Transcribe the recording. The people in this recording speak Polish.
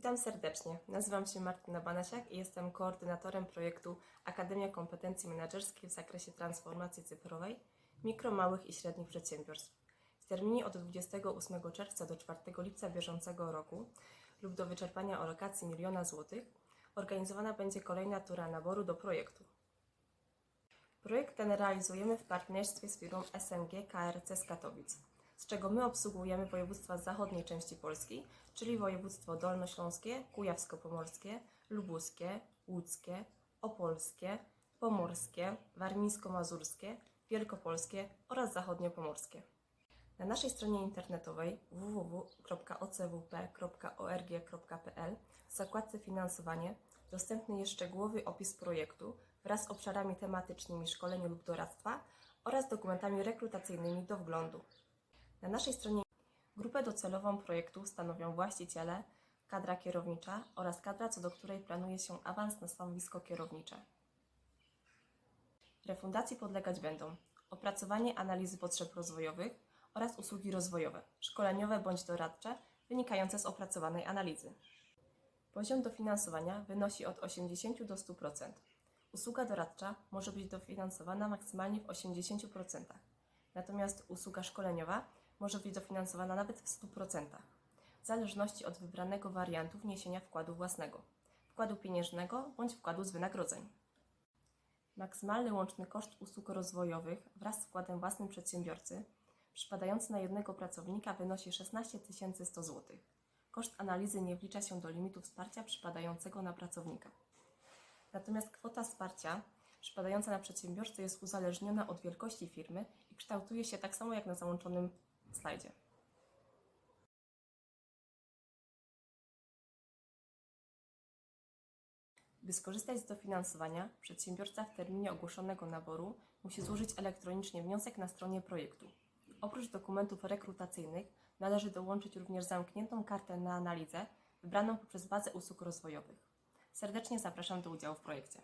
Witam serdecznie. Nazywam się Martyna Banasiak i jestem koordynatorem projektu Akademia Kompetencji Menedżerskiej w zakresie transformacji cyfrowej mikro, małych i średnich przedsiębiorstw. W terminie od 28 czerwca do 4 lipca bieżącego roku lub do wyczerpania alokacji miliona złotych organizowana będzie kolejna tura naboru do projektu. Projekt ten realizujemy w partnerstwie z firmą SMG KRC z Katowic, czego my obsługujemy województwa zachodniej części Polski, czyli województwo dolnośląskie, kujawsko-pomorskie, lubuskie, łódzkie, opolskie, pomorskie, warmińsko-mazurskie, wielkopolskie oraz zachodniopomorskie. Na naszej stronie internetowej www.ocwp.org.pl w zakładce Finansowanie dostępny jest szczegółowy opis projektu wraz z obszarami tematycznymi szkolenia lub doradztwa oraz dokumentami rekrutacyjnymi do wglądu. Na naszej stronie grupę docelową projektu stanowią właściciele, kadra kierownicza oraz kadra, co do której planuje się awans na stanowisko kierownicze. Refundacji podlegać będą opracowanie analizy potrzeb rozwojowych oraz usługi rozwojowe, szkoleniowe bądź doradcze wynikające z opracowanej analizy. Poziom dofinansowania wynosi od 80 do 100%. Usługa doradcza może być dofinansowana maksymalnie w 80%, natomiast usługa szkoleniowa może być dofinansowana nawet w 100%, w zależności od wybranego wariantu wniesienia wkładu własnego, wkładu pieniężnego bądź wkładu z wynagrodzeń. Maksymalny łączny koszt usług rozwojowych wraz z wkładem własnym przedsiębiorcy przypadający na jednego pracownika wynosi 16 100 zł. Koszt analizy nie wlicza się do limitu wsparcia przypadającego na pracownika. Natomiast kwota wsparcia przypadająca na przedsiębiorcę jest uzależniona od wielkości firmy i kształtuje się tak samo jak na załączonym slajdzie. By skorzystać z dofinansowania, przedsiębiorca w terminie ogłoszonego naboru musi złożyć elektronicznie wniosek na stronie projektu. Oprócz dokumentów rekrutacyjnych należy dołączyć również zamkniętą kartę na analizę wybraną poprzez bazę usług rozwojowych. Serdecznie zapraszam do udziału w projekcie.